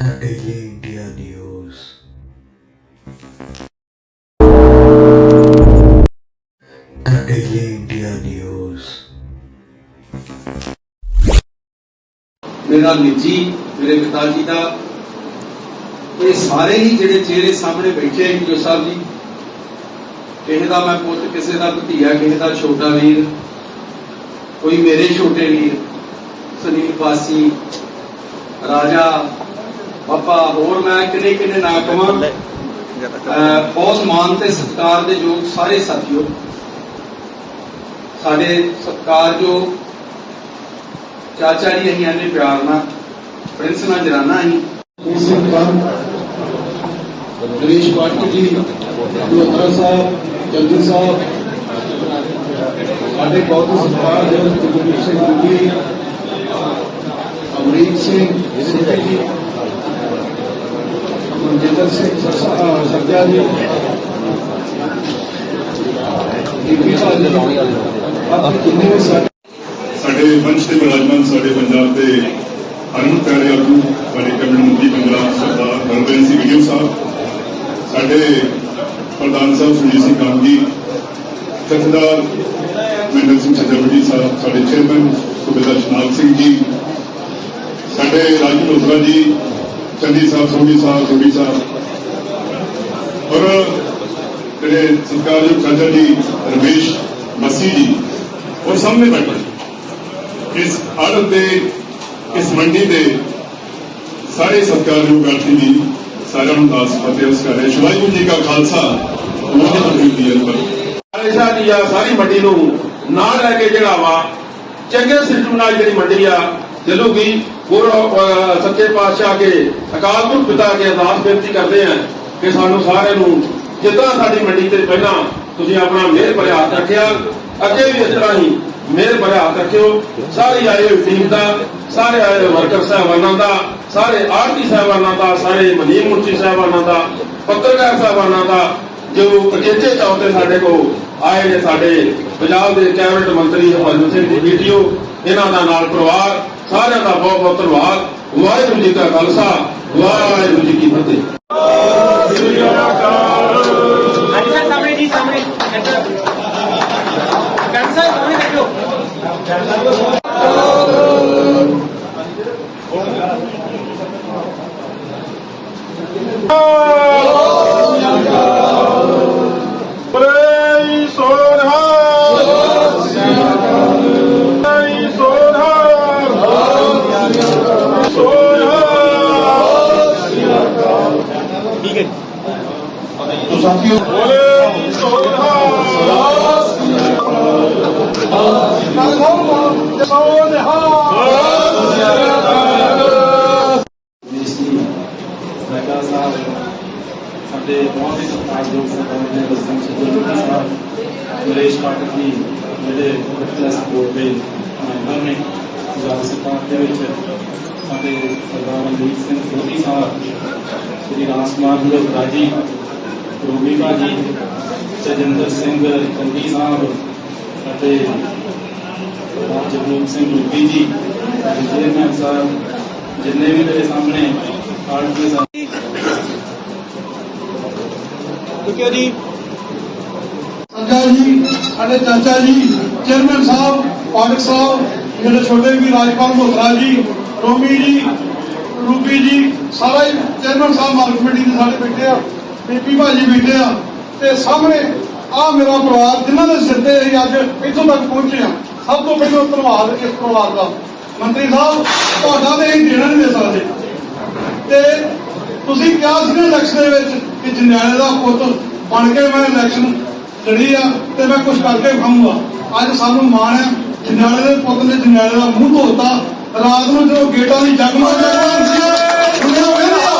Daily India News. Daily ਮੇਰਾ ਨਿੱਜੀ ਮੇਰੇ ਪਿਤਾ ਜੀ ਦਾ, ਇਹ ਸਾਰੇ ਹੀ ਜਿਹੜੇ ਚਿਹਰੇ ਸਾਹਮਣੇ ਬੈਠੇ ਆ ਜੋ ਸਾਹਿਬ ਜੀ, ਕਿਸੇ ਦਾ ਮੈਂ ਪੁੱਤ, ਕਿਸੇ ਦਾ ਭਤੀਆ ਕਿਸੇ ਦਾ ਛੋਟਾ ਵੀਰ, ਕੋਈ ਮੇਰੇ ਛੋਟੇ ਵੀਰ ਸੁਨੀਲ ਪਾਸੀ ਰਾਜਾ ਪਾਪਾ ਹੋਰ ਮੈਂ ਕਿੰਨੇ ਕਿੰਨੇ ਨਾ ਕਵਾਂ ਬਹੁਤ ਮਾਨ ਤੇ ਸਤਿਕਾਰ ਦੇ ਯੋਗ ਸਾਰੇ ਸਾਥੀਓ ਸਾਡੇ ਸਤਿਕਾਰਯੋਗ ਚਾਚਾ ਜੀ ਅਸੀਂ ਇੰਨੇ ਪਿਆਰ ਨਾਲ ਪ੍ਰਿੰਸ ਨਾਲ ਜਰਾਨਾ ਅਸੀਂ। ਗਣੇਸ਼ ਪਾਟਕ ਜੀ ਲੋਤਰਾ ਸਾਹਿਬ ਜੰਗਲ ਸਾਹਿਬ ਸਾਡੇ ਬਹੁਤ ਸਤਿਕਾਰ ਦੇ ਜਗਦੀਪ ਸਿੰਘ ਗੁੱਡੀ ਅਮਰੀਕ ਸਿੰਘ ਜੀ ਮਨਜਿੰਦਰ ਸਿੰਘ ਸੱਜਾ ਜੀ ਦੀਪੀ ਸਾਹਿਬ ਕਿੰਨੇ ਸਾਡੇ ਸਾਡੇ ਵੰਸ਼ ਦੇ ਵਿਰਾਜਮਾਨ ਸਾਡੇ ਪੰਜਾਬ ਦੇ ਹਰਮਨ ਪਿਆਰੇ ਆਗੂ, ਸਾਡੇ ਕੈਬਨਿਟ ਮੰਤਰੀ ਪੰਜਾਬ ਸਰਦਾਰ ਹਰਵਿੰਦ ਸਿੰਘ ਗਿੱਲ ਸਾਹਿਬ, ਸਾਡੇ ਪ੍ਰਧਾਨ ਸਾਹਿਬ ਸੁਰਜੀਤ ਸਿੰਘ ਗਾਂਧੀ, ਜਥੇਦਾਰ ਮਹਿੰਦਰ ਸਿੰਘ ਸੱਜਾਵੜੀ ਸਾਹਿਬ, ਸਾਡੇ ਚੇਅਰਮੈਨ ਸੁਬੇਦਾਰ ਸ਼ਨਾਲ ਸਿੰਘ ਜੀ, ਸਾਡੇ ਰਾਜ ਲੋਧਰਾ ਜੀ ਚੰਦੀ ਸਾਹਿਬ ਸੋਢੀ ਸਾਹਿਬ ਸੋਢੀ ਸਾਹਿਬ ਔਰ ਜਿਹੜੇ ਸਤਿਕਾਰਯੋਗ ਚਾਚਾ ਜੀ, ਰਮੇਸ਼ ਮਸੀ ਜੀ ਔਰ ਸਾਹਮਣੇ ਬੈਠੇ ਇਸ ਆੜਤ ਦੇ ਇਸ ਮੰਡੀ ਦੇ ਸਾਰੇ ਸਤਿਕਾਰਯੋਗ ਆਰਤੀ ਜੀ, ਸਾਰਿਆਂ ਨੂੰ ਦਾਸ ਫਤਿਹ ਉਸ ਕਰੇ ਵਾਹਿਗੁਰੂ ਜੀ ਕਾ ਖਾਲਸਾ, ਵਾਹਿਗੁਰੂ ਜੀ ਕੀ ਫਤਿਹ। ਹਮੇਸ਼ਾ ਦੀ ਆ, ਸਾਰੀ ਮੰਡੀ ਨੂੰ ਨਾਲ ਲੈ ਕੇ ਜਿਹੜਾ ਵਾ, ਚੰਗੇ ਸਿਸਟਮ ਨਾਲ ਜਿਹੜੀ ਮੰਡੀ ਆ ਜਦੋਂ ਕਿ ਗੁਰੂ ਸੱਚੇ ਪਾਤਸ਼ਾਹ ਕੇ ਅਕਾਲ ਪੁਰਖ ਪਿਤਾ ਕੇ ਅਰਦਾਸ ਬੇਨਤੀ ਕਰਦੇ ਆ ਕਿ ਸਾਨੂੰ ਸਾਰਿਆਂ ਨੂੰ ਜਿੱਦਾਂ ਸਾਡੀ ਮੰਡੀ ਤੇ ਪਹਿਲਾਂ ਤੁਸੀਂ ਆਪਣਾ ਮਿਹਰ ਭਰਿਆ ਹੱਥ ਰੱਖਿਆ, ਅੱਗੇ ਵੀ ਇਸ ਤਰ੍ਹਾਂ ਹੀ ਮਿਹਰ ਭਰਿਆ ਹੱਥ ਰੱਖਿਓ। ਸਾਰੀ ਆਏ ਹੋਏ ਟੀਮ ਦਾ, ਸਾਰੇ ਆਏ ਹੋਏ ਵਰਕਰ ਸਾਹਿਬਾਨਾਂ ਦਾ, ਸਾਰੇ ਆਰਤੀ ਸਾਹਿਬਾਨਾਂ ਦਾ, ਸਾਰੇ ਮਨੀਮ ਮੁਰਸ਼ੀ ਸਾਹਿਬਾਨਾਂ ਦਾ, ਪੱਤਰਕਾਰ ਸਾਹਿਬਾਨਾਂ ਦਾ, ਜੋ ਅਜੇਜੇ ਤੌਰ ਤੇ ਸਾਡੇ ਕੋਲ ਆਏ ਨੇ ਸਾਡੇ ਪੰਜਾਬ ਦੇ ਕੈਬਨਿਟ ਮੰਤਰੀ ਹਰਮਨ ਸਿੰਘ ਜੀ ਵੀਡੀਓ ਇਹਨਾਂ ਦਾ ਨਾਲ ਪਰਿਵਾਰ ਸਾਰਿਆਂ ਦਾ ਬਹੁਤ ਬਹੁਤ ਧੰਨਵਾਦ। ਵਾਹਿਗੁਰੂ ਜੀ ਕਾ ਖਾਲਸਾ, ਵਾਹਿਗੁਰੂ ਜੀ ਕੀ ਫਤਿਹ। ਹਾਂਜੀ ਸਰ ਸਾਹਮਣੇ ਜੀ, ਸਾਹਮਣੇ। ਇੱਧਰ ਸਾਹਮਣੇ ਦੇਖੋ ਸਾਡੇ ਬਹੁਤ ਹੀ ਸਤਿਕਾਰਯੋਗ ਸਰਦਾਰ ਨੇ ਬਸੰਤ ਸਿੰਘ ਸਾਹਿਬ ਨਰੇਸ਼ ਪਾਠਕ ਜੀ ਜਿਹੜੇ ਕਲਾਸ ਬੋਰਡ ਦੇ ਮੈਂਬਰ ਨੇ ਪੰਜਾਬ ਸਰਕਾਰ ਦੇ ਵਿੱਚ ਸਾਡੇ ਸਰਦਾਰ ਅਮਰੀਕ ਸਿੰਘ ਸੋਢੀ ਸਾਹਿਬ ਸ਼੍ਰੀ ਰਾਜ ਕੁਮਾਰ ਮਲੋਤਰਾ ਰੋਮੀ ਭਾਜੀ ਤੇਜਿੰਦਰ ਸਿੰਘ ਕੰਦੀ ਸਾਹਿਬ ਅਤੇ ਜਗਰੂਪ ਸਿੰਘ ਰੂਪੀ ਜੀ ਚੇਅਰਮੈਨ ਸਾਹਿਬ ਜਿੰਨੇ ਵੀ ਮੇਰੇ ਸਾਹਮਣੇ ਆਰਟ ਦੇ ਠੀਕ ਹੈ ਜੀ। ਸੰਜਾ ਜੀ ਸਾਡੇ ਚਾਚਾ ਜੀ ਚੇਅਰਮੈਨ ਸਾਹਿਬ ਪਾਠਕ ਸਾਹਿਬ ਮੇਰੇ ਛੋਟੇ ਵੀ ਰਾਜਪਾਲ ਮੋਹਰਾ ਜੀ ਰੋਮੀ ਜੀ ਰੂਪੀ ਜੀ ਸਾਰਾ ਹੀ ਚੇਅਰਮੈਨ ਸਾਹਿਬ ਮਾਰਕ ਕਮੇਟੀ ਦੇ ਸਾਡੇ ਬੈਠੇ ਆ ਬੀਬੀ ਭਾਜੀ ਬੈਠੇ ਆ ਤੇ ਸਾਹਮਣੇ ਆ ਮੇਰਾ ਪਰਿਵਾਰ, ਜਿਨ੍ਹਾਂ ਦੇ ਸਿਰ ਤੇ ਅਸੀਂ ਅੱਜ ਇੱਥੋਂ ਤੱਕ ਪਹੁੰਚੇ ਆ ਸਭ ਤੋਂ ਪਹਿਲਾਂ ਧੰਨਵਾਦ ਇਸ ਪਰਿਵਾਰ ਦਾ। ਮੰਤਰੀ ਸਾਹਿਬ, ਤੁਹਾਡਾ ਤੇ ਅਸੀਂ ਦੇਣਾ ਨਹੀਂ ਦੇ ਸਕਦੇ। ਤੇ ਤੁਸੀਂ ਕਿਹਾ ਸੀ ਇਲੈਕਸ਼ਨ ਦੇ ਵਿੱਚ ਕਿ ਜੰਡਿਆਲੇ ਦਾ ਪੁੱਤ ਬਣ ਕੇ ਮੈਂ ਇਲੈਕਸ਼ਨ ਲੜੀ ਆ ਤੇ ਮੈਂ ਕੁਝ ਕਰਕੇ ਖਾਊਂਗਾ ਅੱਜ ਸਾਨੂੰ ਮਾਣ ਹੈ ਜੰਡਿਆਲੇ ਦੇ ਪੁੱਤ ਨੇ ਜੰਡਿਆਲੇ ਦਾ ਮੂੰਹ ਧੋਤਾ। ਰਾਤ ਨੂੰ ਜਦੋਂ ਗੇਟਾਂ ਦੀ ਜਗਮਾ ਜਗਮਾ ਹੁੰਦੀਆਂ ਦੁਨੀਆ ਵੇਖਦੀ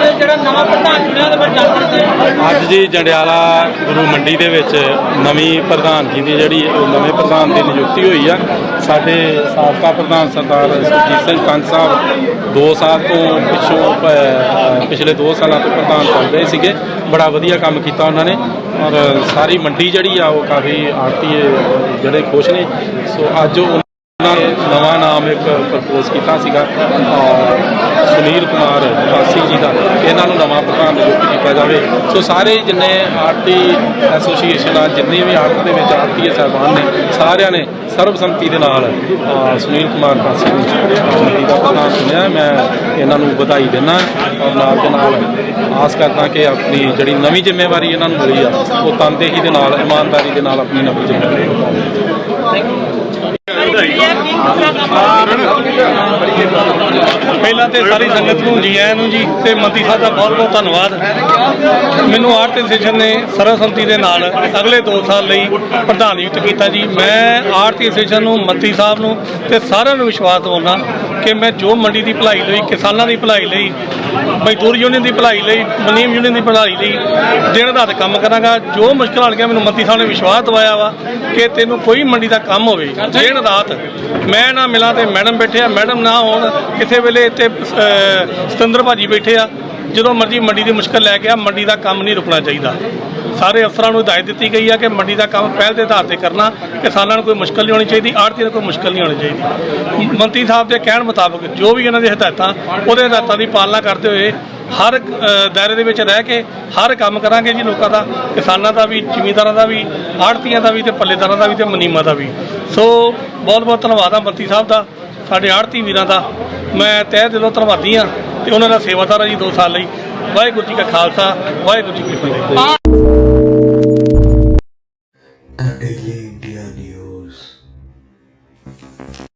ਅੱਜ ਜਿਹੜਾ ਨਵਾਂ ਪ੍ਰਧਾਨ ਚੁਣਿਆ ਉਹਦੇ ਬਾਰੇ ਜਾਣਕਾਰੀ ਦਿਓ। ਅੱਜ ਜੀ ਜੰਡਿਆਲਾ ਗੁਰੂ ਮੰਡੀ ਦੇ ਵਿੱਚ ਨਵੀਂ ਪ੍ਰਧਾਨ ਜੀ ਦੀ ਜਿਹੜੀ, ਉਹ ਨਵੇਂ ਪ੍ਰਧਾਨ ਦੀ ਨਿਯੁਕਤੀ ਹੋਈ ਆ। ਸਾਡੇ ਸਾਬਕਾ ਪ੍ਰਧਾਨ ਸਰਦਾਰ ਸੁਰਜੀਤ ਸਿੰਘ ਕੰਗ ਸਾਹਿਬ 2 ਸਾਲ ਤੋਂ ਪਿੱਛੋਂ ਪਿਛਲੇ 2 ਸਾਲਾਂ ਤੋਂ ਪ੍ਰਧਾਨ ਚੱਲ ਰਹੇ ਸੀਗੇ। ਬੜਾ ਵਧੀਆ ਕੰਮ ਕੀਤਾ ਉਹਨਾਂ ਨੇ। ਔਰ ਸਾਰੀ ਮੰਡੀ ਜਿਹੜੀ ਆ, ਉਹ ਕਾਫੀ ਆਰਤੀ ਜਿਹੜੇ ਖੁਸ਼ ਨੇ। ਸੋ ਅੱਜ ਉਹ ਨਵਾਂ ਨਾਮ ਇੱਕ ਪ੍ਰਪੋਜ਼ ਕੀਤਾ ਸੀਗਾ, ਅਹ, ਸੁਨੀਲ ਕੁਮਾਰ ਵਾਸੀ ਜੀ ਦਾ। ਇਹਨਾਂ ਨੂੰ ਨਵਾਂ ਪ੍ਰਧਾਨ ਨਿਯੁਕਤ ਕੀਤਾ ਜਾਵੇ। ਸੋ ਸਾਰੇ ਜਿੰਨੇ ਆਰਟੀ ਐਸੋਸੀਏਸ਼ਨ ਆ, ਜਿੰਨੇ ਵੀ ਆਰਟ ਦੇ ਵਿੱਚ ਆਰਟੀ ਸਾਹਿਬਾਨ ਨੇ, ਸਾਰਿਆਂ ਨੇ ਸਰਬਸੰਮਤੀ ਦੇ ਨਾਲ ਸੁਨੀਲ ਕੁਮਾਰ ਵਾਸੀ ਨੂੰ ਕਮੇਟੀ ਦਾ ਪ੍ਰਧਾਨ ਚੁਣਿਆ। ਮੈਂ ਇਹਨਾਂ ਨੂੰ ਵਧਾਈ ਦਿੰਦਾ ਔਰ ਨਾਲ ਦੇ ਨਾਲ ਆਸ ਕਰਦਾ ਕਿ ਆਪਣੀ ਜਿਹੜੀ ਨਵੀਂ ਜ਼ਿੰਮੇਵਾਰੀ ਇਹਨਾਂ ਨੂੰ ਮਿਲੀ ਆ, ਉਹ ਤਨਦੇਹੀ ਦੇ ਨਾਲ, ਇਮਾਨਦਾਰੀ ਦੇ ਨਾਲ ਆਪਣੀ ਨਵੀਂ ਜ਼ਿੰਮੇਵਾਰੀ। ਨਿਭਾਉਣ ਪਹਿਲਾਂ ਤੇ ਸਾਰੀ ਸੰਗਤ ਨੂੰ ਜੀ ਆਇਆਂ ਨੂੰ ਜੀ ਤੇ ਮੰਤਰੀ ਸਾਹਿਬ ਦਾ ਬਹੁਤ ਬਹੁਤ ਧੰਨਵਾਦ। ਮੈਨੂੰ ਆਰਟ ਐਸੋਸੀਏਸ਼ਨ ਨੇ ਸਰਵਸੰਮਤੀ ਦੇ ਨਾਲ ਅਗਲੇ 2 ਸਾਲ ਲਈ ਪ੍ਰਧਾਨ ਨਿਯੁਕਤ ਕੀਤਾ ਜੀ। ਮੈਂ ਆਰਟ ਐਸੋਸੀਏਸ਼ਨ ਨੂੰ, ਮੰਤਰੀ ਸਾਹਿਬ ਨੂੰ ਤੇ ਸਾਰਿਆਂ ਨੂੰ ਵਿਸ਼ਵਾਸ ਦਿਵਾਉਣਾ ਕਿ ਮੈਂ ਜੋ ਮੰਡੀ ਦੀ ਭਲਾਈ ਲਈ ਕਿਸਾਨਾਂ ਦੀ ਭਲਾਈ ਲਈ ਮਜ਼ਦੂਰ ਯੂਨੀਅਨ ਦੀ ਭਲਾਈ ਲਈ ਮਨੀਮ ਯੂਨੀਅਨ ਦੀ ਭਲਾਈ ਲਈ ਦਿਨ ਰਾਤ ਕੰਮ ਕਰਾਂਗਾ ਜੋ ਮੁਸ਼ਕਲ ਆ ਗਿਆ ਮੈਨੂੰ ਮੰਤਰੀ ਸਾਹਿਬ ਨੇ ਵਿਸ਼ਵਾਸ ਦਿਵਾਇਆ ਵਾ ਕਿ ਤੈਨੂੰ ਕੋਈ ਮੰਡੀ ਦਾ ਕੰਮ ਹੋਵੇ। ਦਿਨ ਰਾਤ ਮੈਂ ਨਾ ਮਿਲਾਂ ਤੇ ਮੈਡਮ ਬੈਠੇ ਆ ਮੈਡਮ ਨਾ ਹੋਣ ਕਿਸੇ ਵੇਲੇ ਇੱਥੇ ਸਤਿੰਦਰ ਭਾਜੀ ਬੈਠੇ ਆ ਜਦੋਂ ਮਰਜ਼ੀ ਮੰਡੀ ਦੀ ਮੁਸ਼ਕਲ ਲੈ ਕੇ ਆ ਮੰਡੀ ਦਾ ਕੰਮ ਨਹੀਂ ਰੁਕਣਾ ਚਾਹੀਦਾ। ਸਾਰੇ ਅਫਸਰਾਂ ਨੂੰ ਹਦਾਇਤ ਦਿੱਤੀ ਗਈ ਆ ਕਿ ਮੰਡੀ ਦਾ ਕੰਮ ਪਹਿਲ ਦੇ ਆਧਾਰ ਤੇ ਕਰਨਾ, ਕਿਸਾਨਾਂ ਨੂੰ ਕੋਈ ਮੁਸ਼ਕਲ ਨਹੀਂ ਹੋਣੀ ਚਾਹੀਦੀ ਆੜਤੀ ਨੂੰ ਕੋਈ ਮੁਸ਼ਕਲ ਨਹੀਂ ਹੋਣੀ ਚਾਹੀਦੀ। ਮੰਤਰੀ ਸਾਹਿਬ ਦੇ ਕਹਿਣ ਮੁਤਾਬਕ, ਜੋ ਵੀ ਇਹਨਾਂ ਦੀ ਹਦਾਇਤਾਂ, ਉਹਦੇ ਹਦਾਇਤਾਂ ਦੀ ਪਾਲਣਾ ਕਰਦੇ ਹੋਏ ਹਰ ਦਾਇਰੇ ਦੇ ਵਿੱਚ ਰਹਿ ਕੇ ਹਰ ਕੰਮ ਕਰਾਂਗੇ ਜੀ ਲੋਕਾਂ ਦਾ, ਕਿਸਾਨਾਂ ਦਾ ਵੀ, ਜ਼ਿਮੀਂਦਾਰਾਂ ਦਾ ਵੀ ਆੜਤੀਆਂ ਦਾ ਵੀ ਤੇ ਪੱਲੇਦਾਰਾਂ ਦਾ ਵੀ ਤੇ ਮਨੀਮਾਂ ਦਾ ਵੀ। ਸੋ ਬਹੁਤ ਬਹੁਤ ਧੰਨਵਾਦ ਆ ਮੰਤਰੀ ਸਾਹਿਬ ਦਾ, ਸਾਡੇ ਆੜਤੀ ਵੀਰਾਂ ਦਾ। ਮੈਂ ਤਹਿ ਦਿਲੋਂ ਧੰਨਵਾਦੀ ਆ ਤੇ ਉਹਨਾਂ ਦਾ ਸੇਵਾਦਾਰ ਆ ਜੀ 2 ਸਾਲ ਲਈ। ਵਾਹਿਗੁਰੂ ਜੀ ਕਾ ਖਾਲਸਾ, ਵਾਹਿਗੁਰੂ ਜੀ ਕੀ ਫਤਿਹ। 啊！对。